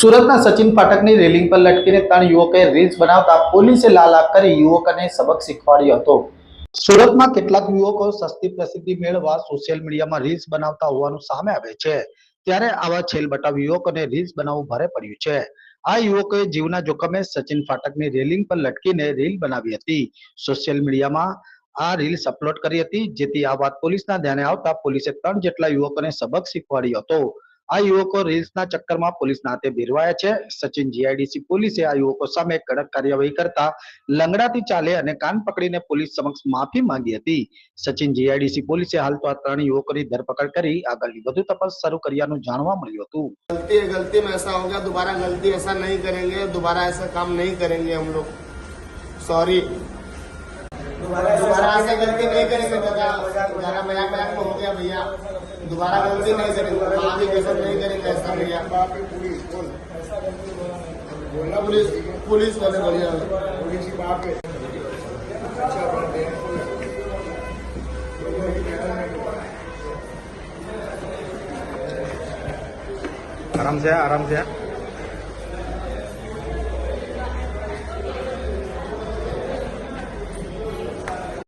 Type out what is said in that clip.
સુરતના સચિન ફાટકની રેલિંગ પર લટકીને ત્રણ યુવકે રીલ્સ બનાવતા પોલીસે લાલાક કરી યુવકને સબક શીખવાડ્યો હતો સુરતમાં કેટલાક યુવકો સસ્તી પ્રસિદ્ધિ મેળવવા સોશિયલ મીડિયામાં રીલ્સ બનાવતા હોવાનું સામે આવે છે ત્યારે આવા છેલબટાવ યુવકોને રીલ્સ બનાવવું ભારે પડ્યું છે આ યુવકોએ જીવના જોખમે સચિન ફાટકની રેલિંગ પર લટકીને રીલ બનાવી હતી સોશિયલ મીડિયામાં આ રીલ્સ અપલોડ કરી હતી જેથી આ વાત પોલીસના ધ્યાને આવતા પોલીસે ત્રણ જેટલા યુવકોને સબક શીખવાડ્યો હતો આ યુવકો રેસના ચક્કરમાં પોલીસ નાતે ભેળવાયા છે સચિન જીઆઈડીસી પોલીસે આ યુવકો સામે કડક કાર્યવાહી કરતા લંગડાતી ચાલે અને कान पकડીને પોલીસ સમક્ષ માફી માંગી હતી સચિન જીઆઈડીસી પોલીસે હાલ તો આ ત્રણ યુવકોની ધરપકડ કરી આગળની વધુ તપાસ શરૂ કર્યાનું જાણવા મળ્યું હતું ગલતી એ ગલતી મેં એસા હો ગયા دوبارہ ગલતી એસા નહીં karenge دوبارہ એસા કામ નહીં karenge હમ લોકો સોરી دوبارہ ऐसे गलती नहीं करेंगे दादा तो जरा मजाक मजाक तो हो गया भैया दोबारा गलती नहीं करेंगे आगे कैसे नहीं करेंगे ऐसा भैया पुलिस पुलिस वाले बढ़िया आराम से आराम से